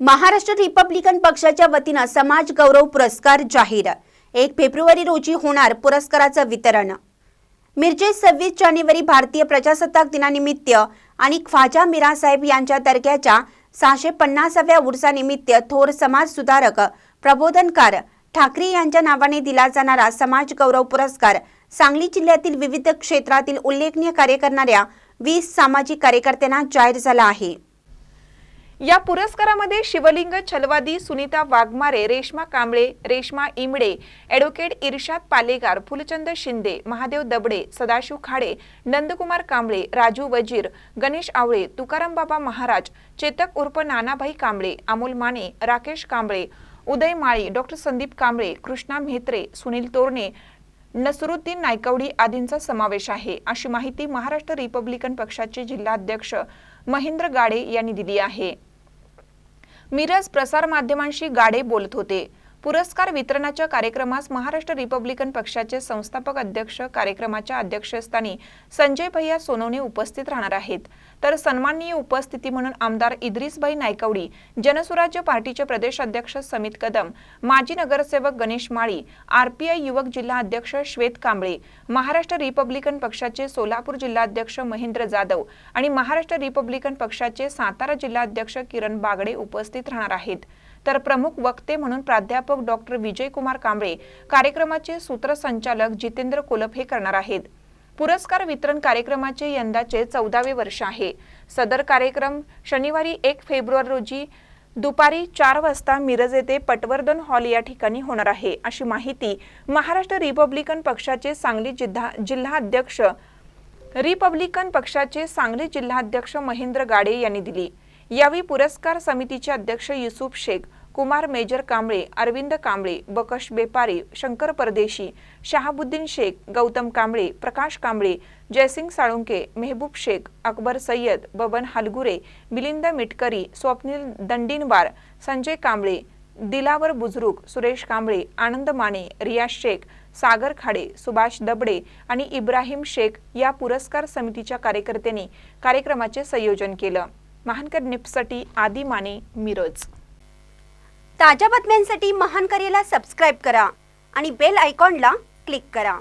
Maharashtra Republican पक्षाच्या वतीनं समाज गौरव पुरस्कार जाहीर. एक फेब्रुवारी रोजी होणार पुरस्काराचं वितरण. मिरजे सव्वीस जानेवारी भारतीय प्रजासत्ताक दिनानिमित्त आणि ख्वाजा मिरासाहेब यांच्या दर्ग्याच्या सहाशे पन्नासाव्या उर्सानिमित्त थोर समाज सुधारक प्रबोधनकार ठाकरे यांच्या नावाने दिला जाणारा समाज गौरव पुरस्कार सांगली जिल्ह्यातील विविध क्षेत्रातील उल्लेखनीय कार्य करणाऱ्या वीस सामाजिक कार्यकर्त्यांना जाहीर झाला आहे. या पुरस्कारामध्ये शिवलिंग छलवादी सुनीता वाघमारे रेश्मा कांबळे रेश्मा इमडे ॲडव्होकेट इर्शाद पालेगार फुलचंद शिंदे महादेव दबडे सदाशिव खाडे नंदकुमार कांबळे राजू वजीर गणेश आवळे तुकाराम बाबा महाराज चेतक उर्फ नानाभाई कांबळे अमोल माने राकेश कांबळे उदय माळी डॉक्टर संदीप कांबळे कृष्णा म्हेत्रे सुनील तोरणे नसरुद्दीन नायकवडी आदींचा समावेश आहे. अशी माहिती महाराष्ट्र रिपब्लिकन पक्षाचे जिल्हाध्यक्ष महेंद्र गाडे यांनी दिली आहे. मिरज प्रसारमाध्यमांशी गाडे बोलत होते. पुरस्कार वितरणाच्या कार्यक्रमास महाराष्ट्र रिपब्लिकन पक्षाचे संस्थापक अध्यक्ष कार्यक्रमाच्या अध्यक्षस्थानी संजय भैया सोनवणे उपस्थित राहणार आहेत. तर सन्माननीय उपस्थिती म्हणून आमदार इद्रिसभाई नायकवडी जनसुराज्य पार्टीचे प्रदेश अध्यक्ष समित कदम माजी नगरसेवक गणेश माळी आरपीआय युवक जिल्हा अध्यक्ष श्वेत कांबळे महाराष्ट्र रिपब्लिकन पक्षाचे सोलापूर जिल्हाध्यक्ष महेंद्र जाधव आणि महाराष्ट्र रिपब्लिकन पक्षाचे सातारा जिल्हाध्यक्ष किरण बागडे उपस्थित राहणार आहेत. तर प्रमुख वक्ते म्हणून प्राध्यापक डॉक्टर विजयकुमार कांबळे कार्यक्रमाचे सूत्रसंचालक जितेंद्र कोलप हे करणार आहेत. पुरस्कार वितरण कार्यक्रमाचे यंदाचे चौदावे वर्ष आहे. सदर कार्यक्रम शनिवारी एक फेब्रुवारी रोजी दुपारी चार वाजता मिरज येथे पटवर्धन हॉल या ठिकाणी होणार आहे. अशी माहिती महाराष्ट्र रिपब्लिकन पक्षाचे सांगली जिल्हा जिल्हाध्यक्ष रिपब्लिकन पक्षाचे सांगली जिल्हाध्यक्ष महेंद्र गाडे यांनी दिली. यावेळी पुरस्कार समितीचे अध्यक्ष युसुफ शेख कुमार मेजर कांबळे अरविंद कांबळे बकश बेपारे शंकर परदेशी शहाबुद्दीन शेख गौतम कांबळे प्रकाश कांबळे जयसिंग साळुंके मेहबूब शेख अकबर सय्यद बबन हलगुरे मिलिंद मिटकरी स्वप्नील दंडीनवार संजय कांबळे दिलावर बुजरुक सुरेश कांबळे आनंद माने रियाज शेख सागर खाडे सुभाष दबडे आणि इब्राहिम शेख या पुरस्कार समितीच्या कार्यकर्त्यांनी कार्यक्रमाचे संयोजन केलं. महानकर निप्ससाठी आदी माने मिरज. ताज्या बातम्यांसाठी महानकरेला सबस्क्राईब करा आणि बेल आयकॉनला क्लिक करा.